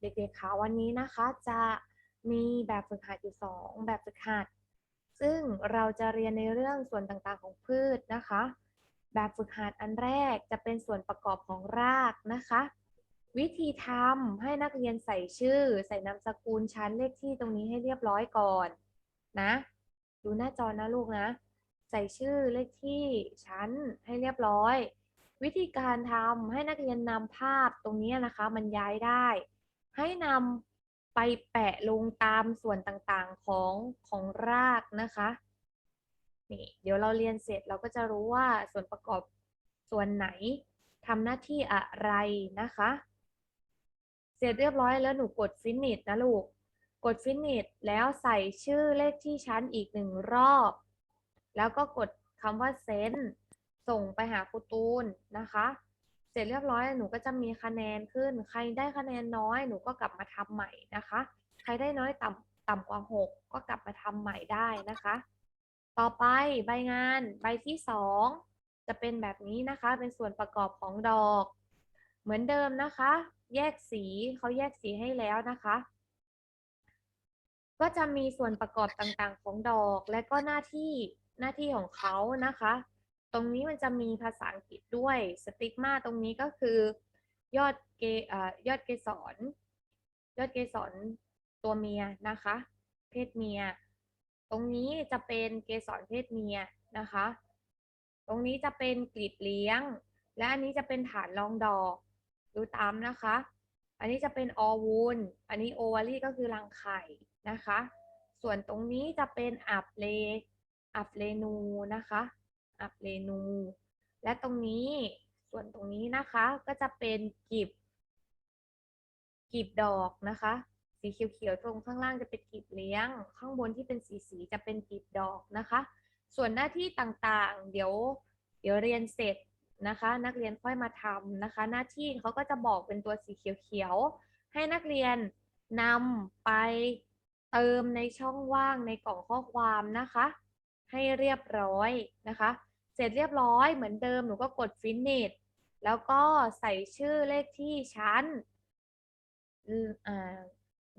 เด็กๆคะวันนี้นะคะจะมีแบบฝึกหัดอยู่สองแบบฝึกหัด ซึ่งเราจะเรียนในเรื่องส่วนต่างๆของพืชนะคะ แบบฝึกหัดอันแรกจะเป็นส่วนประกอบของรากนะคะ วิธีทำให้นักเรียนใส่ชื่อ ใส่นามสกุลชั้นเลขที่ตรงนี้ให้เรียบร้อยก่อนนะดูหน้าจอนะลูกนะ ใส่ชื่อเลขที่ชั้นให้เรียบร้อย วิธีการทำให้นักเรียนนำภาพตรงนี้นะคะ มันย้ายได้ ให้นำไปแปะลงตามส่วนต่างๆของของรากนะคะนี่เดี๋ยวเราเรียนเสร็จเราก็จะรู้ว่าส่วนประกอบส่วนไหนทำหน้าที่อะไรนะคะ เสร็จเรียบร้อยแล้วหนูกด finish นะลูก กด finish แล้วใส่ชื่อเลขที่ชั้นอีกหนึ่งรอบ แล้วก็กดคำว่า send ส่งไปหาครูตูนนะคะ ร็จเรียบร้อยหนูก็จะมีคะแนนขึ้น ใครได้คะแนนน้อยหนูก็กลับมาทำใหม่นะคะ ใครได้น้อยต่ำต่ำกว่า 6 ก็กลับมาทำใหม่ได้นะคะ ต่อไปใบงานใบที่ 2 จะเป็นแบบนี้นะคะ เป็นส่วนประกอบของดอก เหมือนเดิมนะคะ แยกสีเขาแยกสีให้แล้วนะคะ ก็จะมีส่วนประกอบต่างๆของดอก และก็หน้าที่หน้าที่ของเขานะคะ ตรงนี้มันจะมีภาษาอังกฤษด้วยสติกมาตรงนี้ก็คือยอดเกเอ่อยอดเกสรยอดเกสรตัวเมียนะคะ เพศเมีย ตรงนี้จะเป็นเกสรเพศเมียนะคะ ตรงนี้จะเป็นกลีบเลี้ยง และอันนี้จะเป็นฐานรองดอกดูตามนะคะ อันนี้จะเป็นออวูลอันนี้โอวารีก็คือรังไข่นะคะ ส่วนตรงนี้จะเป็นอับเลอับเลนูนะคะ อับเลนู และตรงนี้ส่วนตรงนี้นะคะก็จะเป็นกีบกีบดอกนะคะ สีเขียวๆตรงข้างล่างจะเป็นกีบเลี้ยง ข้างบนที่เป็นสีสีจะเป็นกีบดอกนะคะ ส่วนหน้าที่ต่างๆ เดี๋ยวเดี๋ยวเรียนเสร็จนะคะ นักเรียนค่อยมาทำนะคะ หน้าที่เขาก็จะบอกเป็นตัวสีเขียวๆให้นักเรียนนำไปเติมในช่องว่างในกล่องข้อความนะคะ ให้เรียบร้อยนะคะ เสร็จเรียบร้อยเหมือนเดิมหนูก็กด finish แล้วก็ใส่ชื่อเลขที่ชั้น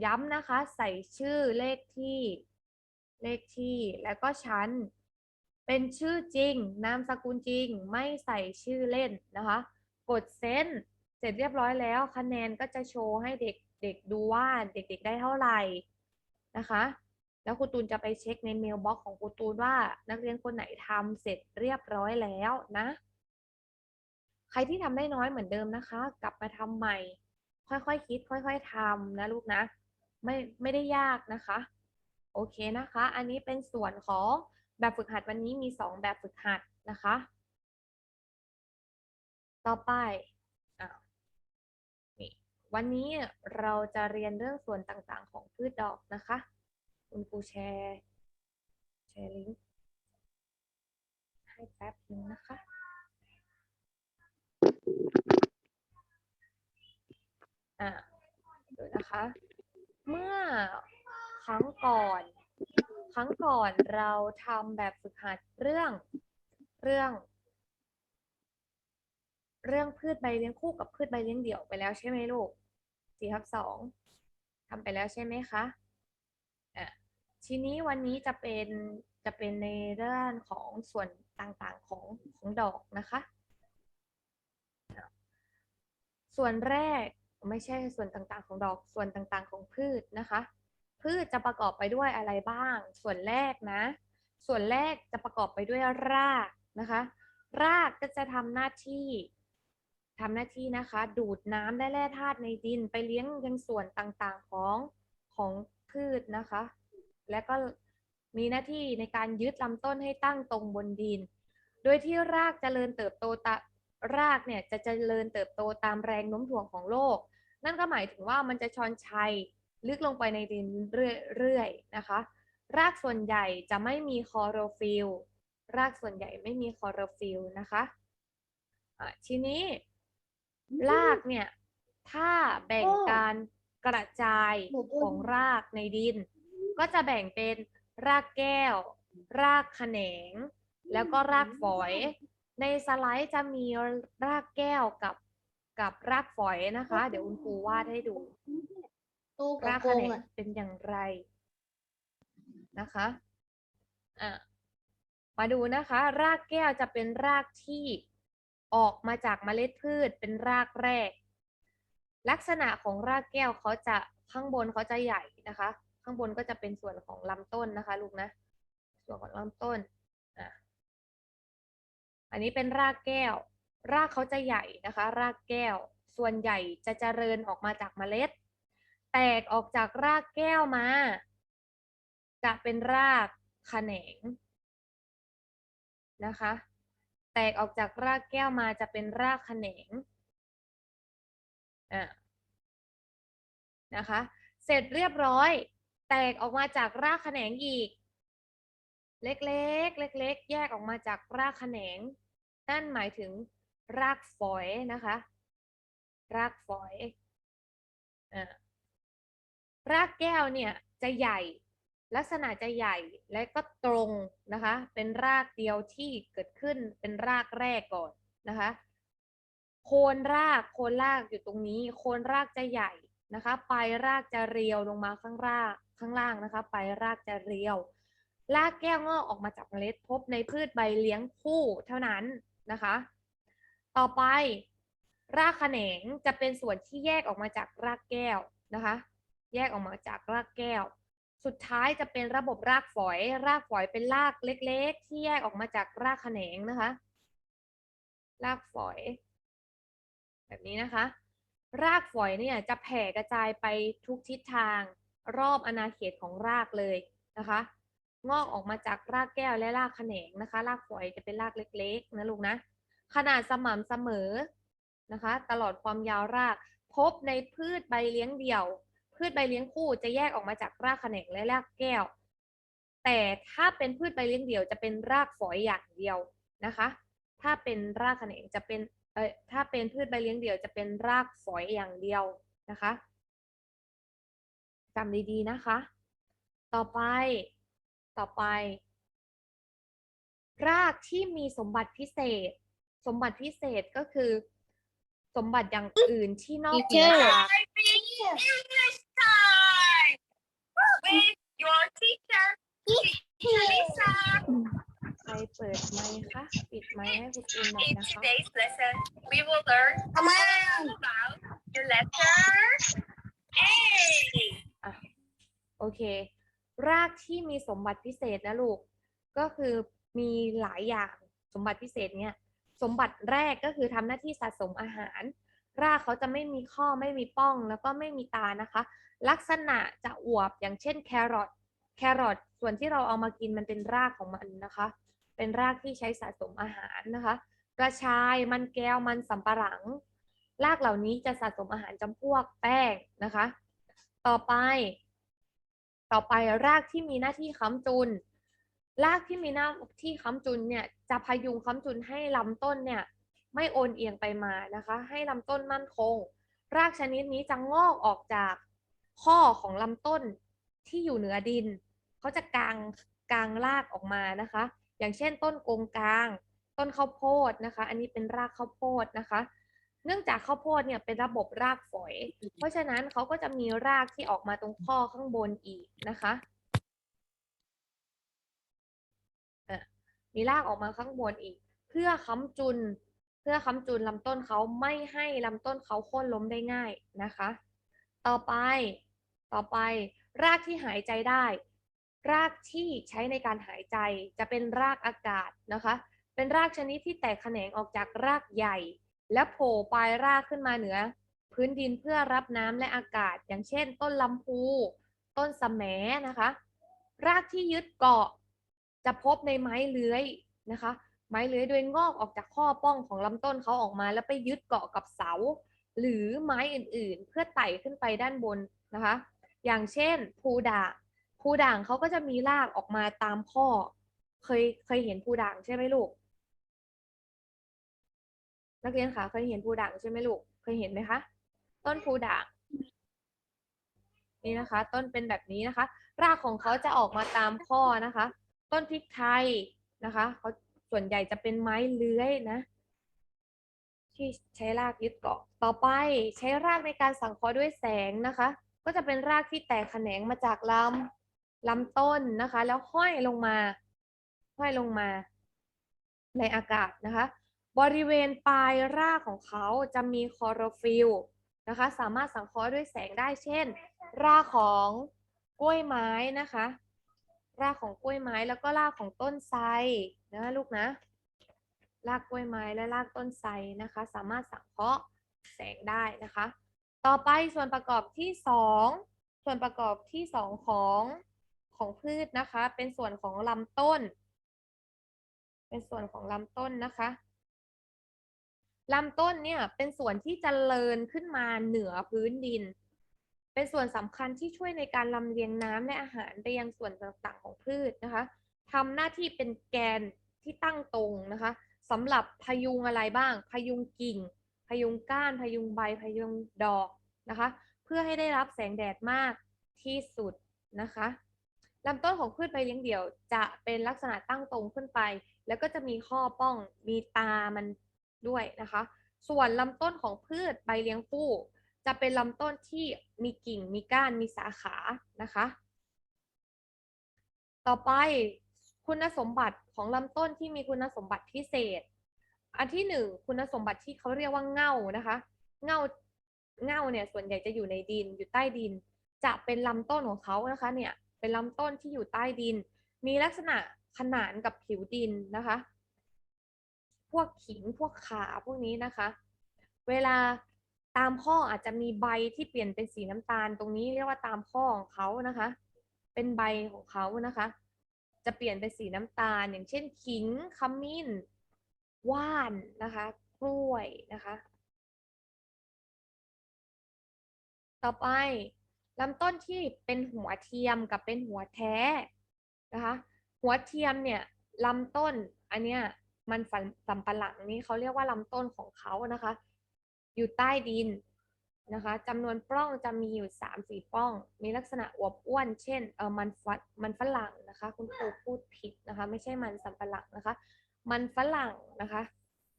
ย้ำนะคะ ใส่ชื่อเลขที่เลขที่แล้วก็ชั้น เป็นชื่อจริง นามสกุลจริง ไม่ใส่ชื่อเล่นนะคะ กดเซนเสร็จเรียบร้อยแล้ว คะแนนก็จะโชว์ให้เด็กเด็กดูว่าเด็กๆได้เท่าไหร่นะคะ แล้วครูตูนจะไปเช็คในเมลบ็อกของครูตูนว่า นักเรียนคนไหนทำเสร็จเรียบร้อยแล้วนะ ใครที่ทำได้น้อยเหมือนเดิมนะคะ กลับมาทำใหม่ ค่อยๆคคิด ค่อย ๆทำนะลูกนะ ไม่ไม่ได้ยากนะคะ โอเคนะคะ อันนี้เป็นส่วนของแบบฝึกหัดวันนี้มีสองแบบฝึกหัดนะคะ ต่อไปอวันนี้เราจะเรียนเรื่องส่วนต่างๆของพืชดอกนะคะ คุณครูแชร์แชร์ลิงก์ให้แป๊บนึงนะคะอะเดี๋ยวนะคะ เมื่อครั้งก่อน ครั้งก่อนเราทำแบบฝึกหัดเรื่องเรื่อง เรื่องพืชใบเลี้ยงคู่กับพืชใบเลี้ยงเดี่ยวไปแล้วใช่ไหมลูกสี่ทับสองทำไปแล้วใช่ไหมคะอะ ทีนี้วันนี้จะเป็นจะเป็นในเรื่องของส่วนต่างๆของของดอกนะคะอะส่วนแรกไม่ใช่ส่วนต่างๆของดอกส่วนต่างๆของพืชนะคะ พืชจะประกอบไปด้วยอะไรบ้าง ส่วนแรกนะ ส่วนแรกจะประกอบไปด้วยรากนะคะ รากก็จะทำหน้าที่ทำหน้าที่นะคะ ดูดน้ำและแร่ธาตุในดินไปเลี้ยงยังส่วนต่างๆของของพืชนะคะ และก็มีหน้าที่ในการยึดลำต้นให้ตั้งตรงบนดิน โดยที่รากจเจริญเติบโตตารากเนี่ยจะเจริญเติบโตตามแรงโน้มถ่วงของโลก นั่นก็หมายถึงว่ามันจะชอนชัยลึกลงไปในดินเรื่อยๆนะคะ รากส่วนใหญ่จะไม่มีคอโรฟิลรากส่วนใหญ่ไม่มีคอโรฟิลนะคะะทีนี้รากเนี่ยถ้าแบ่งการกระจายของรากในดิน ก็จะแบ่งเป็นรากแก้ว รากแขนง แล้วก็รากฝอย ในสไลด์จะมีรากแก้วกับกับรากฝอยนะคะ เดี๋ยวคุณครูวาดให้ดู ตู้รากโกแขงนงอะเป็นอย่างไรนะคะอะมาดูนะคะ รากแก้วจะเป็นรากที่ออกมาจากเมล็ดพืชเป็นรากแรก ลักษณะของรากแก้วเขาจะข้างบนเขาจะใหญ่นะคะ ข้างบนก็จะเป็นส่วนของลำต้นนะคะ ลูกนะ ส่วนของลำต้นอะอันนี้เป็นรากแก้ว รากเขาจะใหญ่นะคะ รากแก้ว ส่วนใหญ่จะเจริญออกมาจากเมล็ด แตกออกจากรากแก้วมา จะเป็นรากแขนงนะคะ แตกออกจากรากแก้วมาจะเป็นรากแขนงอะนะคะ เสร็จเรียบร้อย แตกออกมาจากรากแขนงอีก เล็กๆ เล็กๆ แยกออกมาจากรากแขนง นั่นหมายถึงรากฝอยนะคะ รากฝอยอรากแก้วเนี่ยจะใหญ่ ลักษณะจะใหญ่และก็ตรงนะคะ เป็นรากเดียวที่เกิดขึ้นเป็นรากแรกก่อนนะคะ โคนรากโคนรากอยู่ตรงนี้ โคนรากจะใหญ่นะคะ ปลายรากจะเรียวลงมาข้างราก ข้างล่างนะคะ ไปรากจะเรียว รากแก้วงอกออกมาจากเมล็ดพบในพืชใบเลี้ยงคู่เท่านั้นนะคะ ต่อไป รากแขนงจะเป็นส่วนที่แยกออกมาจากรากแก้วนะคะ แยกออกมาจากรากแก้ว สุดท้ายจะเป็นระบบรากฝอย รากฝอยเป็นรากเล็ก ๆ ที่แยกออกมาจากรากแขนงนะคะ รากฝอย แบบนี้นะคะรากฝอยเนี่ยจะแผ่กระจายไปทุกทิศทาง รอบอาณาเขตของรากเลยนะคะ งอกออกมาจากรากแก้วและรากแขนงนะคะ รากฝอยจะเป็นรากเล็กๆนะลูกนะ ขนาดสม่ำเสมอนะคะ ตลอดความยาวราก พบในพืชใบเลี้ยงเดี่ยว พืชใบเลี้ยงคู่จะแยกออกมาจากรากแขนงและรากแก้ว แต่ถ้าเป็นพืชใบเลี้ยงเดี่ยวจะเป็นรากฝอยอย่างเดียวนะคะ ถ้าเป็นรากแขนงจะเป็นเออถ้าเป็นพืชใบเลี้ยงเดี่ยวจะเป็นรากฝอยอย่างเดียวนะคะ จำดีๆนะคะ ต่อไป ต่อไป รากที่มีสมบัติพิเศษ สมบัติพิเศษก็คือ สมบัติอย่างอื่นที่นอกเหนือจาก English time with your teacher, Teacher Lisa. ใครเปิดไมค์คะ ปิดไมค์ให้คุณอูนหน่อย In นะคะ today's lesson, we will learn ทำไม about the letter A. โอเค รากที่มีสมบัติพิเศษนะลูก ก็คือมีหลายอย่างสมบัติพิเศษเนี่ย สมบัติแรกก็คือทำหน้าที่สะสมอาหาร รากเขาจะไม่มีข้อไม่มีป้องแล้วก็ไม่มีตานะคะ ลักษณะจะอวบอย่างเช่นแครอท แครอทส่วนที่เราเอามากินมันเป็นรากของมันนะคะ เป็นรากที่ใช้สะสมอาหารนะคะ กระชาย มันแก้ว มันสำปะหลัง รากเหล่านี้จะสะสมอาหารจำพวกแป้งนะคะ ต่อไป ต่อไปรากที่มีหน้าที่ค้ำจุน รากที่มีหน้าที่ค้ำจุนเนี่ยจะพยุงค้ำจุนให้ลำต้นเนี่ยไม่โอนเอียงไปมานะคะ ให้ลำต้นมั่นคง รากชนิดนี้จะงอกออกจากข้อของลำต้นที่อยู่เหนือดิน เขาจะกางกางรากออกมานะคะ อย่างเช่นต้นกงกลาง ต้นข้าวโพดนะคะ อันนี้เป็นรากข้าวโพดนะคะ เนื่องจากข้าวโพดเนี่ยเป็นระบบรากฝอย เพราะฉะนั้นเขาก็จะมีรากที่ออกมาตรงข้อข้างบนอีกนะคะอะมีรากออกมาข้างบนอีก เพื่อค้ำจุน เพื่อค้ำจุนลำต้นเขาไม่ให้ลำต้นเขาโค่นล้มได้ง่ายนะคะ ต่อไปต่อไป รากที่หายใจได้ รากที่ใช้ในการหายใจจะเป็นรากอากาศนะคะ เป็นรากชนิดที่แตกแขนงออกจากรากใหญ่ และโผล่ปลายรากขึ้นมาเหนือ พื้นดินเพื่อรับน้ำและอากาศ อย่างเช่น ต้นลำพูต้นสะแหมนะคะ รากที่ยึดเกาะจะพบในไม้เลื้อยนะคะ ไม้เลื้อยโดยงอกออกจากข้อป้องของลำต้นเขาออกมา แล้วไปยึดเกาะกับเสา หรือไม้อื่นๆ เพื่อไต่ขึ้นไปด้านบนนะคะ อย่างเช่นภูด่างภูด่างเขาก็จะมีรากออกมาตามข้อ เคยเคยเห็นภูด่างใช่ไหมลูก นักเรียนคะเคยเห็นภูด่างใช่ไหมลูก เคยเห็นไหมคะ ต้นภูด่างนี่นะคะ ต้นเป็นแบบนี้นะคะ รากของเขาจะออกมาตามข้อนะคะ ต้นพริกไทยนะคะเขาส่วนใหญ่จะเป็นไม้เลื้อยนะ ที่ใช้รากยึดเกาะ ต่อไปใช้รากในการสังเคราะห์ด้วยแสงนะคะ ก็ก็จะเป็นรากที่แตกแขนงมาจากลำลำต้นนะคะ แล้วห้อยลงมา ห้อยลงมา ในอากาศนะคะ บริเวณปลายรากของเขาจะมีคลอโรฟิลล์นะคะ สามารถสังเคราะห์ด้วยแสงได้เช่น รากของกล้วยไม้นะคะ รากของกล้วยไม้แล้วก็รากของต้นไทรนะลูกนะ รากกล้วยไม้และรากต้นไทรนะคะ สามารถสังเคราะห์แสงได้นะคะ ต่อไปส่วนประกอบที่สองส่วนประกอบที่สองของของพืชนะคะ เป็นส่วนของลำต้น เป็นส่วนของลำต้นนะคะ ลำต้นเนี่ยเป็นส่วนที่จเจริญขึ้นมาเหนือพื้นดิน เป็นส่วนสำคัญที่ช่วยในการลำเลียงน้ำและอาหารไปยังส่วนต่างๆของพืชนะคะทำหน้าที่เป็นแกนที่ตั้งตรงนะคะสำหรับพยุงอะไรบ้าง พยุงกิ่ง พยุงก้าน พยุงใบ พยุงดอกนะคะ เพื่อให้ได้รับแสงแดดมากที่สุดนะคะลำต้นของพืชใบเลี้ยงเดี่ยว จะเป็นลักษณะตั้งตรงขึ้นไป แล้วก็จะมีข้อป้อง มีตามัน ด้วยนะคะ ส่วนลำต้นของพืชใบเลี้ยงคู่จะเป็นลำต้นที่มีกิ่งมีก้านมีสาขานะคะ ต่อไปคุณสมบัติของลำต้นที่มีคุณสมบัติพิเศษ อันที่หนึ่งคุณสมบัติที่เขาเรียกว่าเง่านะคะ เง่าเง่าเนี่ยส่วนใหญ่จะอยู่ในดินอยู่ใต้ดิน จะเป็นลำต้นของเขานะคะเนี่ยเป็นลำต้นที่อยู่ใต้ดิน มีลักษณะขนานกับผิวดินนะคะ พวกขิงพวกขาพวกนี้นะคะ เวลาตามข้ออาจจะมีใบที่เปลี่ยนเป็นสีน้ำตาล ตรงนี้เรียกว่าตามข้อของเขานะคะ เป็นใบของเขานะคะ จะเปลี่ยนเป็นสีน้ำตาล อย่างเช่น ขิงขมิ้น ว่านนะคะ กล้วยนะคะต่อไปลำต้นที่เป็นหัวเทียมกับเป็นหัวแท้นะคะ หัวเทียมเนี่ยลำต้นอันเนี้ย มันฝันสำปะหลังนี้เขาเรียกว่าลำต้นของเขานะคะ อยู่ใต้ดินนะคะจำนวนปล้องจะมีอยู่สามสี่ปล้อง มีลักษณะอวบอ้วน เช่นเออมันฟัดมันฝรั่งนะคะ คุณครูพูดผิดนะคะ ไม่ใช่มันสำปะหลังนะคะ มันฝรั่งนะคะ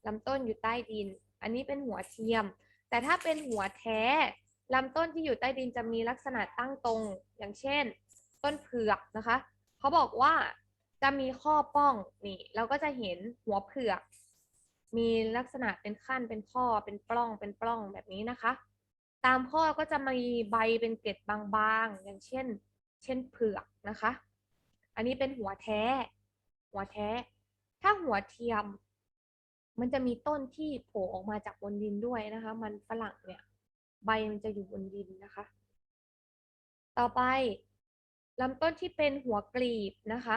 ลำต้นอยู่ใต้ดิน อันนี้เป็นหัวเทียม แต่ถ้าเป็นหัวแท้ลำต้นที่อยู่ใต้ดินจะมีลักษณะตั้งตรง อย่างเช่น ต้นเผือกนะคะ เขาบอกว่า จะมีข้อป้องนี่ เราก็จะเห็นหัวเผือก มีลักษณะเป็นขั้นเป็นข้อเป็นปล้องเป็นปล้องแบบนี้นะคะ ตามข้อก็จะมีใบเป็นเกล็ดบางๆ อย่างเช่น เช่นเผือกนะคะ อันนี้เป็นหัวแท้ หัวแท้ ถ้าหัวเทียม มันจะมีต้นที่โผล่ออกมาจากบนดินด้วยนะคะ มันฝรั่งเนี่ย ใบมันจะอยู่บนดินนะคะ ต่อไปลำต้นที่เป็นหัวกลีบนะคะ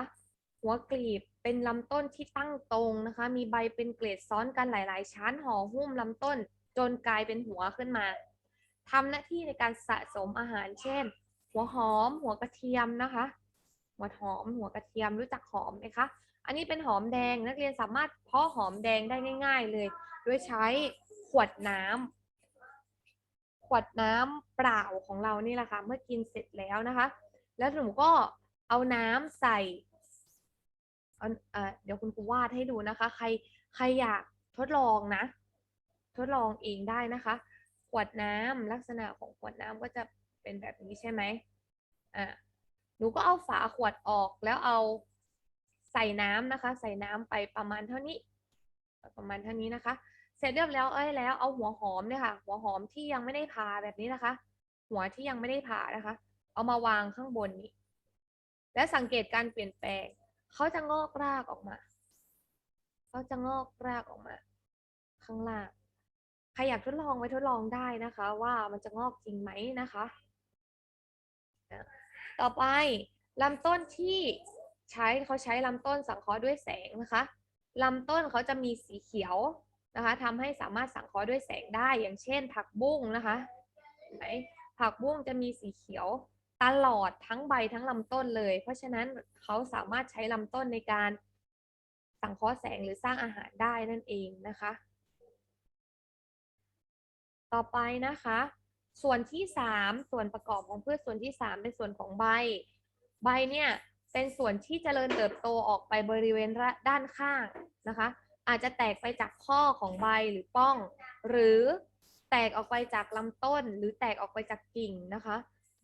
หัวกลีบเป็นลำต้นที่ตั้งตรงนะคะ มีใบเป็นเกล็ดซ้อนกันหลาย ๆ ชั้นห่อหุ้มลำต้น จนกลายเป็นหัวขึ้นมาทำหน้าที่ในการสะสมอาหารเช่น หัวหอม หัวกระเทียมนะคะ หัวหอม หัวกระเทียมรู้จักหอมไหมคะ อันนี้เป็นหอมแดงนักเรียนสามารถเพาะหอมแดงได้ง่าย ๆ เลย โดยใช้ขวดน้ำขวดน้ำเปล่าของเรานี่แหละค่ะเมื่อกินเสร็จแล้วนะคะ แล้วหนูก็เอาน้ำใส่ เดี๋ยวคุณครูวาดให้ดูนะคะ ใครใครอยากทดลองนะ ทดลองเองได้นะคะ ขวดน้ำลักษณะของขวดน้ำก็จะเป็นแบบนี้ใช่ไหมอ่าหนูก็เอาฝาขวดออกแล้วเอาใส่น้ำนะคะ ใส่น้ำไปประมาณเท่านี้ ประมาณเท่านี้นะคะ เสร็จเรียบแล้วเอ้ยแล้วเอาหัวหอมเนี่ยค่ะ หัวหอมที่ยังไม่ได้ผ่าแบบนี้นะคะ หัวที่ยังไม่ได้ผ่านะคะ เอามาวางข้างบนนี้ และสังเกตการเปลี่ยนแปลง เขาจะงอกรากออกมาเขาจะงอกรากออกมา ข้างล่างใครอยากทดลองไว้ทดลองได้นะคะ ว่ามันจะงอกจริงไหมนะคะ ต่อไปลำต้นที่ใช้เขาใช้ลำต้นสังเคราะห์ด้วยแสงนะคะลำต้นเขาจะมีสีเขียวนะคะทำให้สามารถสังเคราะห์ด้วยแสงได้อย่างเช่น ผักบุ้งนะคะเห็นไหมผักบุ้งจะมีสีเขียว ตลอดทั้งใบทั้งลำต้นเลย เพราะฉะนั้นเขาสามารถใช้ลำต้นในการสังเคราะห์แสงหรือสร้างอาหารได้นั่นเองนะคะ ต่อไปนะคะ ส่วนที่สามส่วนประกอบของพืชส่วนที่สามเป็นส่วนของใบ ใบเนี่ยเป็นส่วนที่เจริญเติบโตออกไปบริเวณด้านข้างนะคะ อาจจะแตกไปจากข้อของใบหรือป้อง หรือแตกออกไปจากลำต้น หรือแตกออกไปจากกิ่งนะคะ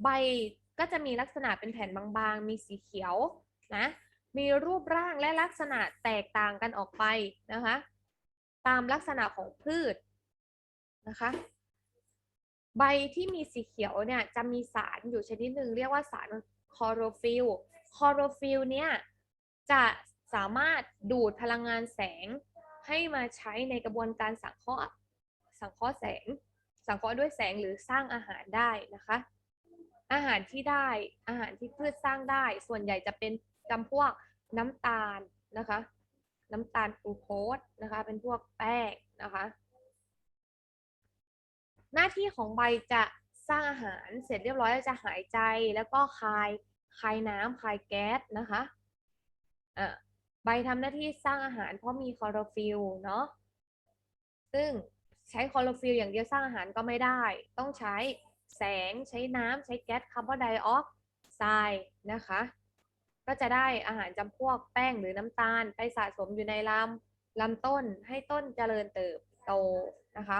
ใบ ก็จะมีลักษณะเป็นแผ่นบางๆ มีสีเขียวนะมีรูปร่างและลักษณะแตกต่างกันออกไปนะคะ ตามลักษณะของพืชนะคะ ใบที่มีสีเขียวเนี่ยจะมีสารอยู่ชนิดหนึ่งเรียกว่าสารคลอโรฟิลคลอโรฟิลเนี่ยจะสามารถดูดพลังงานแสงให้มาใช้ในกระบวนการสังเคราะห์สังเคราะห์แสง สังเคราะห์ด้วยแสงหรือสร้างอาหารได้นะคะ อาหารที่ได้อาหารที่พืชสร้างได้ ส่วนใหญ่จะเป็นจำพวกน้ำตาลนะคะ น้ำตาลกลูโคสนะคะ เป็นพวกแป้งนะคะ หน้าที่ของใบจะสร้างอาหารเสร็จเรียบร้อยแล้วจะหายใจแล้วก็คายคายน้ำคายแก๊สนะคะอะใบทำหน้าที่สร้างอาหารเพราะมีคลอโรฟิลเนาะซึ่งใช้คลอโรฟิลอย่างเดียวสร้างอาหารก็ไม่ได้ ต้องใช้ แสง ใช้น้ำใช้แก๊สคาร์บอนไดออกไซด์นะคะ ก็จะได้อาหารจำพวกแป้งหรือน้ำตาล ไปสะสมอยู่ในลำลำต้นให้ต้นเจริญเติบโตนะคะ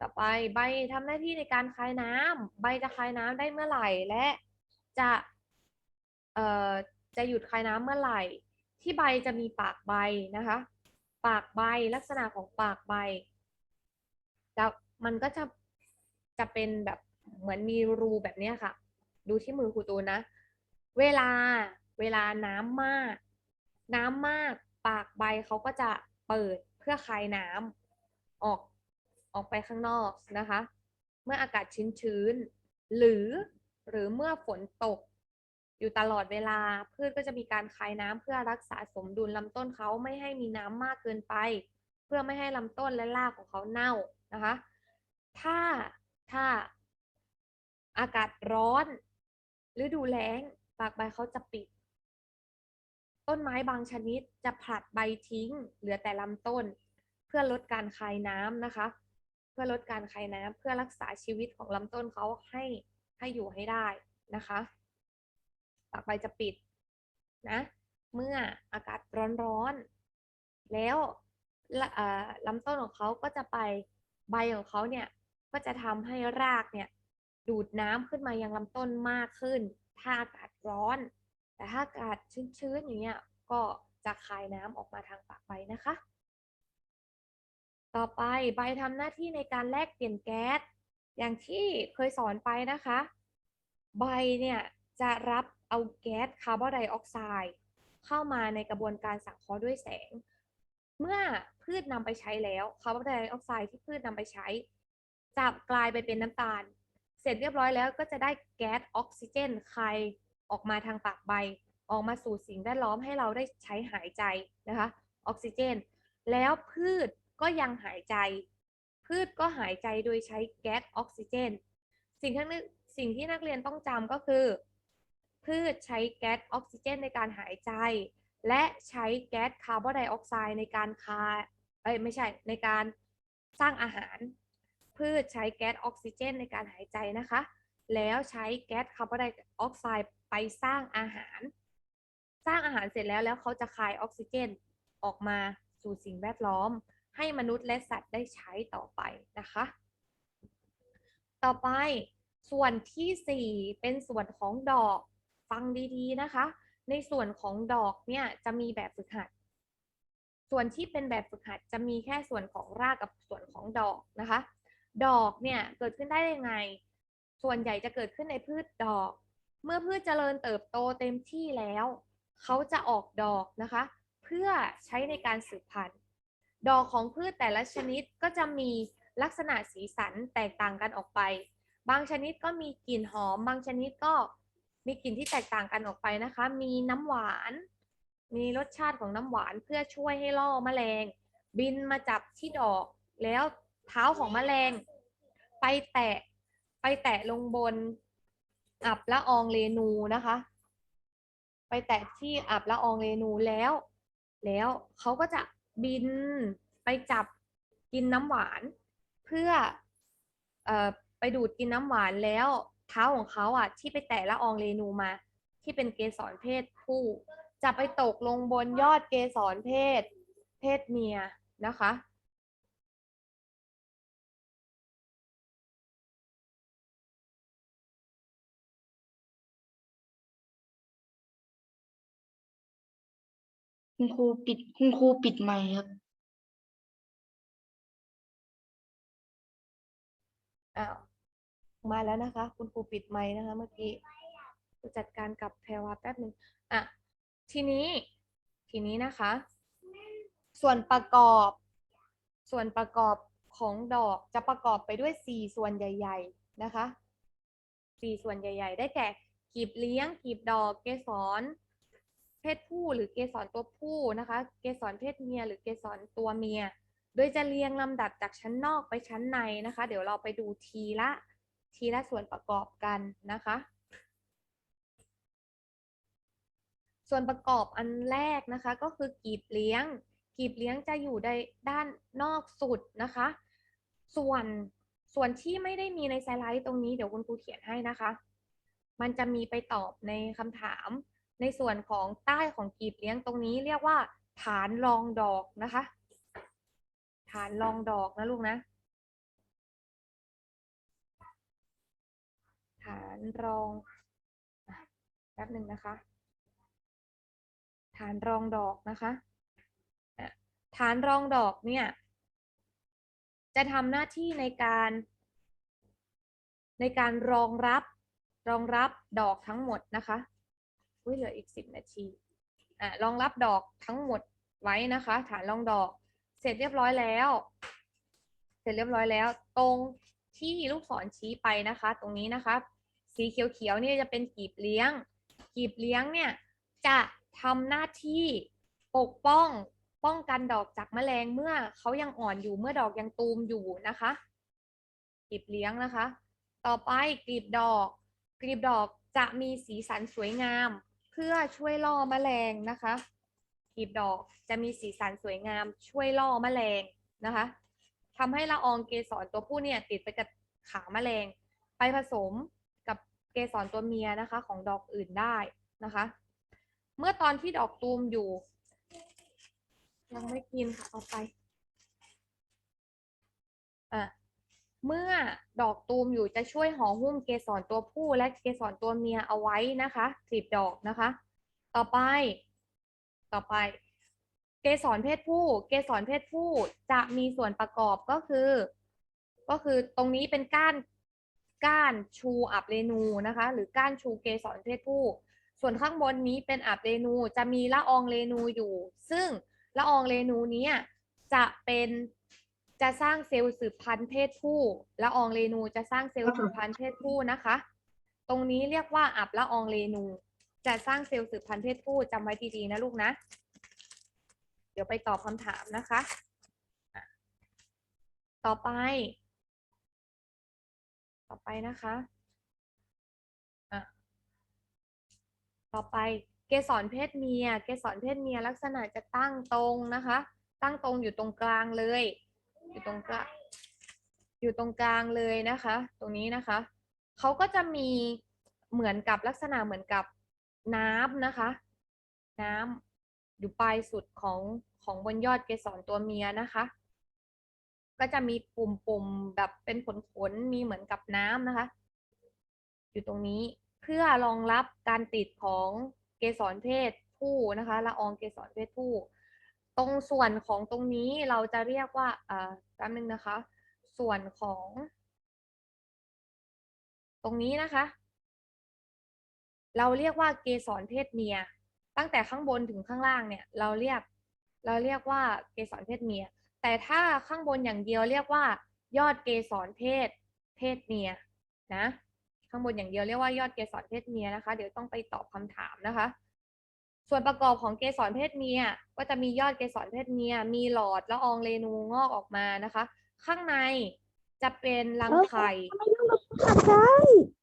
ต่อไปใบทำหน้าที่ในการคายน้ำใบจะคายน้ำได้เมื่อไหร่และจะเอ่อจะหยุดคายน้ำเมื่อไหร่ ที่ใบจะมีปากใบนะคะ ปากใบลักษณะของปากใบจะมันก็จะ จะเป็นแบบเหมือนมีรูแบบเนี้ยค่ะ ดูที่มือครูตูนนะ เวลาเวลาน้ำมาก น้ำมากปากใบเขาก็จะเปิดเพื่อคายน้ำออกออกไปข้างนอกนะคะ เมื่ออากาศชื้นๆหรือหรือเมื่อฝนตก อยู่ตลอดเวลาพืชก็จะมีการคายน้ำเพื่อรักษาสมดุลลำต้นเขาไม่ให้มีน้ำมากเกินไป เพื่อไม่ให้ลำต้นและรากของเขาเน่านะคะ ถ้า ถ้าอากาศร้อนฤดูแล้งปากใบเขาจะปิด ต้นไม้บางชนิดจะผลัดใบทิ้ง เหลือแต่ลำต้น เพื่อลดการคายน้ำนะคะ เพื่อลดการคายน้ำเพื่อรักษาชีวิตของลำต้นเขาให้ให้อยู่ให้ได้นะคะปากใบจะปิดนะเมื่ออากาศร้อนๆแล้วลลำต้นของเขาก็จะไปใบของเขาเนี่ย ก็จะทำให้รากเนี่ยดูดน้ำขึ้นมายังลำต้นมากขึ้น ถ้าอากาศร้อน แต่ถ้าอากาศชื้นๆอย่างเงี้ยก็จะคายน้ำออกมาทางปากใบนะคะ ต่อไปใบทำหน้าที่ในการแลกเปลี่ยนแก๊ส อย่างที่เคยสอนไปนะคะ ใบเนี่ยจะรับเอาแก๊สคาร์บอนไดออกไซด์เข้ามาในกระบวนการสังเคราะห์ด้วยแสง เมื่อพืชนำไปใช้แล้วคาร์บอนไดออกไซด์ที่พืชนำไปใช้ จะกลายไปเป็นน้ำตาล เสร็จเรียบร้อยแล้วก็จะได้แก๊สออกซิเจนคายออกมาทางปากใบ ออกมาสู่สิ่งแวดล้อมให้เราได้ใช้หายใจนะคะ ออกซิเจน แล้วพืชก็ยังหายใจ พืชก็หายใจโดยใช้แก๊สออกซิเจน สิ่งที่นักสิ่งที่นักเรียนต้องจำก็คือ พืชใช้แก๊สออกซิเจนในการหายใจ และใช้แก๊สคาร์บอนไดออกไซด์ในการคาเอ้ยไม่ใช่ในการสร้างอาหาร พืชใช้แก๊สออกซิเจนในการหายใจนะคะ แล้วใช้แก๊สคาร์บอนไดออกไซด์ไปสร้างอาหาร สร้างอาหารเสร็จแล้วแล้วเขาจะคายออกซิเจนออกมาสู่สิ่งแวดล้อม ให้มนุษย์และสัตว์ได้ใช้ต่อไปนะคะ ต่อไปส่วนที่ 4 เป็นส่วนของดอกฟังดีๆนะคะ ในส่วนของดอกเนี่ยจะมีแบบฝึกหัด ส่วนที่เป็นแบบฝึกหัดจะมีแค่ส่วนของรากกับส่วนของดอกนะคะ ดอกเนี่ยเกิดขึ้นได้ยังไง ส่วนใหญ่จะเกิดขึ้นในพืชดอก เมื่อพืชเจริญเติบโตเต็มที่แล้ว เขาจะออกดอกนะคะ เพื่อใช้ในการสืบพันธุ์ ดอกของพืชแต่ละชนิดก็จะมีลักษณะสีสันแตกต่างกันออกไป บางชนิดก็มีกลิ่นหอม บางชนิดก็มีกลิ่นที่แตกต่างกันออกไปนะคะ มีน้ำหวาน มีรสชาติของน้ำหวานเพื่อช่วยให้ล่อแมลง บินมาจับที่ดอกแล้ว เท้าของแมลง ไปแตะ ไปแตะลงบน อับละอองเรนูนะคะ ไปแตะที่อับละอองเรนูแล้ว แล้วเขาก็จะบินไปจับกินน้ำหวาน เพื่ออไปดูดกินน้ำหวานแล้ว เท้าของเขาอะ ที่ไปแตะละอองเรนูมา ที่เป็นเกสรเพศผู้จะไปตกลงบนยอดเกสรเพศ เพศเมียนะคะ คุณครูปิด คุณครูปิดไมค์ครับ อ้าว มาแล้วนะคะ คุณครูปิดไมค์นะคะ เมื่อกี้จะจัดการกับแพรวาแป๊บหนึ่งอะ ทีนี้ ทีนี้นะคะ ส่วนประกอบ ส่วนประกอบของดอกจะประกอบไปด้วยสี่ส่วนใหญ่ ๆ นะคะสี่ส่วนใหญ่ ๆ ได้แก่กีบเลี้ยงกีบดอกเกสร เพศผู้หรือเกสรตัวผู้นะคะ เกสรเพศเมียหรือเกสรตัวเมีย โดยจะเรียงลำดับจากชั้นนอกไปชั้นในนะคะ เดี๋ยวเราไปดูทีละทีละส่วนประกอบกันนะคะ ส่วนประกอบอันแรกนะคะก็คือกีบเลี้ยง กีบเลี้ยงจะอยู่ในด้านนอกสุดนะคะ ส่วนส่วนที่ไม่ได้มีในสไลด์ตรงนี้เดี๋ยวคุณครูเขียนให้นะคะ มันจะมีไปตอบในคำถาม ในส่วนของใต้ของกีบเลี้ยงตรงนี้เรียกว่า ฐานรองดอกนะคะ ฐานรองดอกนะลูกนะ ฐานรองแป๊บหนึ่งนะคะ ฐานรองดอกนะคะฐานรองดอกเนี่ย จะทำหน้าที่ในการในการรองรับรองรับดอกทั้งหมดนะคะ อุ้ยเหลืออีกสิบนาทีอะรองรับดอกทั้งหมดไว้นะคะ ฐานรองดอก เสร็จเรียบร้อยแล้ว เสร็จเรียบร้อยแล้ว ตรงที่ลูกศรชี้ไปนะคะ ตรงนี้นะคะสีเขียวๆเนี่ยจะเป็นกีบเลี้ยง กีบเลี้ยงเนี่ยจะทำหน้าที่ปกป้องป้องกันดอกจากแมลงเมื่อเขายังอ่อนอยู่เมื่อดอกยังตูมอยู่นะคะกีบเลี้ยงนะคะ ต่อไปกลีบดอกกลีบดอกจะมีสีสันสวยงาม เพื่อช่วยล่อแมลงนะคะกลีบดอกจะมีสีสันสวยงามช่วยล่อแมลงนะคะทำให้ละอองเกสรตัวผู้เนี่ยติดไปกับขาแมลง ไปผสมกับเกสรตัวเมียนะคะ ของดอกอื่นได้นะคะ เมื่อตอนที่ดอกตูมอยู่ ยังไม่กินค่ะเอาไปอะ เมื่อดอกตูมอยู่จะช่วยห่อหุ้มเกสรตัวผู้และเกสรตัวเมียเอาไว้นะคะกลีบดอกนะคะ ต่อไป ต่อไป เกสรเพศผู้ เกสรเพศผู้จะมีส่วนประกอบก็คือ ก็คือตรงนี้เป็นก้านก้านชูอับเรนูนะคะ หรือก้านชูเกสรเพศผู้ ส่วนข้างบนนี้เป็นอับเรนูจะมีละอองเรนูอยู่ ซึ่งละอองเรนูนี้จะเป็น จะสร้างเซลล์สืบพันธุ์เพศผู้ละอองเรนูจะสร้างเซลล์สืบพันธุ์เพศผู้นะคะ ตรงนี้เรียกว่าอับละอองเรนู จะสร้างเซลล์สืบพันธุ์เพศผู้จำไว้ดีๆนะลูกนะ เดี๋ยวไปตอบคำถามนะคะอะต่อไป ต่อไปนะคะอะต่อไปเกสรเพศเมีย เกสรเพศเมียลักษณะจะตั้งตรงนะคะ ตั้งตรงอยู่ตรงกลางเลย อยู่ตรงกลางอยู่ตรงกลางเลยนะคะ ตรงนี้นะคะเขาก็จะมีเหมือนกับลักษณะเหมือนกับน้ำนะคะ น้ำอยู่ปลายสุดของของบนยอดเกสรตัวเมียนะคะ ก็จะมีปุ่มๆแบบเป็นผลๆมีเหมือนกับน้ำนะคะ อยู่ตรงนี้เพื่อรองรับการติดของเกสรเพศผู้นะคะละอองเกสรเพศผู้ ตรงส่วนของตรงนี้เราจะเรียกว่าอ่าแป๊บนึงนะคะ ส่วนของ ตรงนี้นะคะ เราเรียกว่าเกสรเพศเมีย ตั้งแต่ข้างบนถึงข้างล่างเนี่ย เราเรียก เราเรียกว่าเกสรเพศเมีย แต่ถ้าข้างบนอย่างเดียวเรียกว่า ยอดเกสรเพศ เพศเมียนะ ข้างบนอย่างเดียวเรียกว่ายอดเกสรเพศเมียนะคะ เดี๋ยวต้องไปตอบคำถามนะคะ ส่วนประกอบของเกสรเพศเมียก็จะมียอดเกสรเพศเมีย มีหลอดละอองเรนูงอกออกมานะคะ ข้างในจะเป็นรังไข่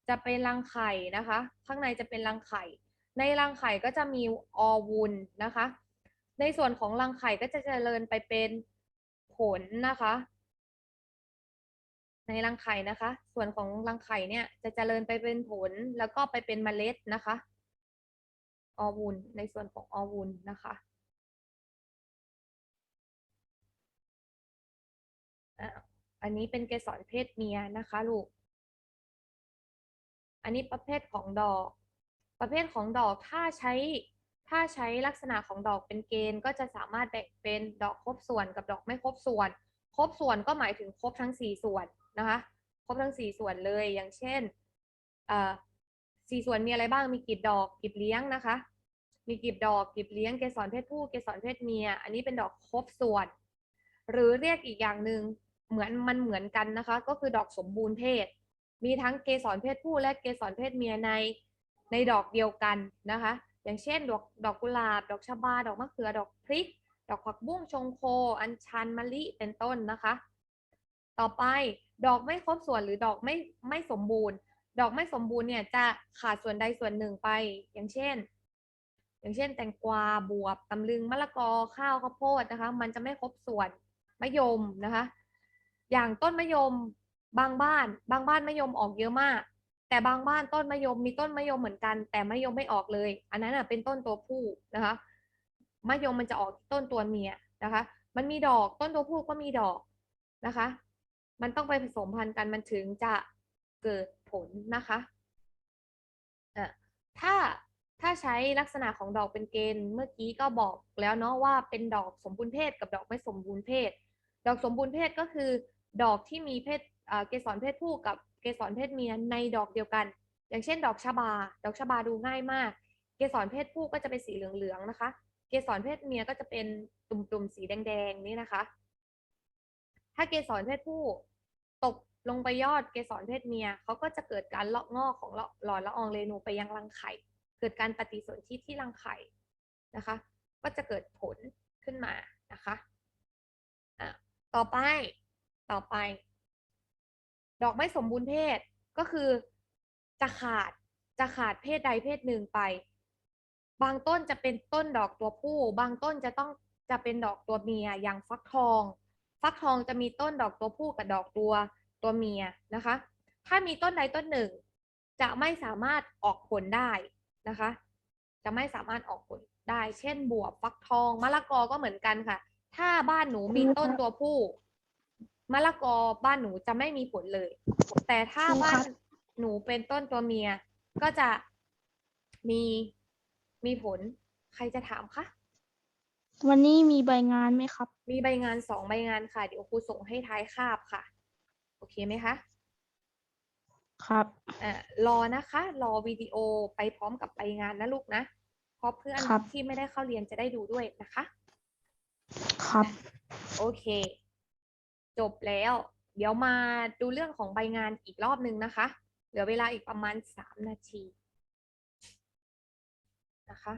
จะเป็นรังไข่นะคะ ข้างในจะเป็นรังไข่ ในรังไข่ก็จะมีออวุลนะคะ ในส่วนของรังไข่ก็จะเจริญไปเป็นผลนะคะ ในรังไข่นะคะ ส่วนของรังไข่เนี่ยจะเจริญไปเป็นผลแล้วก็ไปเป็นเมล็ดนะคะ ออวุลในส่วนของออวุลนะคะอันนี้เป็นเกสรเพศเมียนะคะลูก อันนี้ประเภทของดอก ประเภทของดอกถ้าใช้ถ้าใช้ลักษณะของดอกเป็นเกณฑ์ ก็จะสามารถแบ่งเป็นดอกครบส่วนกับดอกไม่ครบส่วน ครบส่วนก็หมายถึงครบทั้งสี่ส่วนนะคะ ครบทั้งสี่ส่วนเลย อย่างเช่นเอ่อ สี่ส่วนมีอะไรบ้างมีกลีบดอกกลีบเลี้ยงนะคะ มีกลีบดอกกลีบเลี้ยงเกสรเพศผู้เกสรเพศเมีย อันนี้เป็นดอกครบส่วน หรือเรียกอีกอย่างหนึ่งเหมือนมันเหมือนกันนะคะ ก็คือดอกสมบูรณ์เพศ มีทั้งเกสรเพศผู้และเกสรเพศเมียในในดอกเดียวกันนะคะ อย่างเช่น ดอกดอกกุหลาบ ดอกชบา ดอกมะเขือดอกพริก ดอกผักบุ้งชงโค อัญชันมะลิเป็นต้นนะคะ ต่อไปดอกไม่ครบส่วนหรือดอกไม่ไม่สมบูรณ์ ดอกไม่สมบูรณ์เนี่ยจะขาดส่วนใดส่วนหนึ่งไป อย่างเช่น อย่างเช่น แตงกวาบวบตำลึงมะละกอข้าวข้าวโพดนะคะ มันจะไม่ครบส่วนมะยมนะคะ อย่างต้นมะยมบางบ้าน บางบ้านมะยมออกเยอะมาก แต่บางบ้านต้นมะยมมีต้นมะยมเหมือนกัน แต่มะยมไม่ออกเลย อันนั้นเป็นต้นตัวผู้นะคะมะยมมันจะออกต้นตัวเมียนะคะ มันมีดอกต้นตัวผู้ก็มีดอกนะคะ มันต้องไปผสมพันธุ์กันมันถึงจะเกิด ผลนะคะถ้าถ้าใช้ลักษณะของดอกเป็นเกณฑ์เมื่อกี้ก็บอกแล้วเนาะว่าเป็นดอกสมบูรณ์เพศกับดอกไม่สมบูรณ์เพศ ดอกสมบูรณ์เพศก็คือ ดอกที่มีเพศเอ่อเกสรเพศผู้กับเกสรเพศเมียในดอกเดียวกัน อย่างเช่น ดอกชบา ดอกชบาดูง่ายมาก เกสรเพศผู้ก็จะเป็นสีเหลืองๆนะคะ เกสรเพศเมียก็จะเป็นตุ่มๆสีแดงๆนี่นะคะ ถ้าเกสรเพศผู้ตก ลงไปยอดเกสรเพศเมียเขาก็จะเกิดการเลาะงอกของหลอดละอองเรนูไปยังรังไข่ เกิดการปฏิสนธิที่รังไข่นะคะ ก็จะเกิดผลขึ้นมานะคะอะต่อไปต่อไป ดอกไม่สมบูรณ์เพศก็คือจะขาดจะขาดเพศใดเพศหนึ่งไป บางต้นจะเป็นต้นดอกตัวผู้ บางต้นจะต้องจะเป็นดอกตัวเมียอย่างฟักทอง ฟักทองจะมีต้นดอกตัวผู้กับดอกตัว ตัวเมียนะคะ ถ้ามีต้นใดต้นหนึ่ง จะไม่สามารถออกผลได้นะคะ จะไม่สามารถออกผลได้ เช่น บวบฟักทองมะละกอก็เหมือนกันค่ะ ถ้าบ้านหนูมีต้นตัวผู้มะละกอบ้านหนูจะไม่มีผลเลย แต่ถ้าครูบ้าครันบหนูเป็นต้นตัวเมียก็จะมีมีผล ใครจะถามคะวันนี้มีใบงานไหมครับ มีใบงานสองใบงานค่ะ เดี๋ยวครูส่งให้ท้ายคาบค่ะ โอเคไหมคะครับอ่ารอนะคะ รอวิดีโอไปพร้อมกับใบงานนะลูกนะเพราะเพื่อนครับ ที่ไม่ได้เข้าเรียนจะได้ดูด้วยนะคะ ครับ โอเค จบแล้ว เดี๋ยวมาดูเรื่องของใบงานอีกรอบนึงนะคะ เหลือเวลาอีกประมาณสามนาทีนะคะ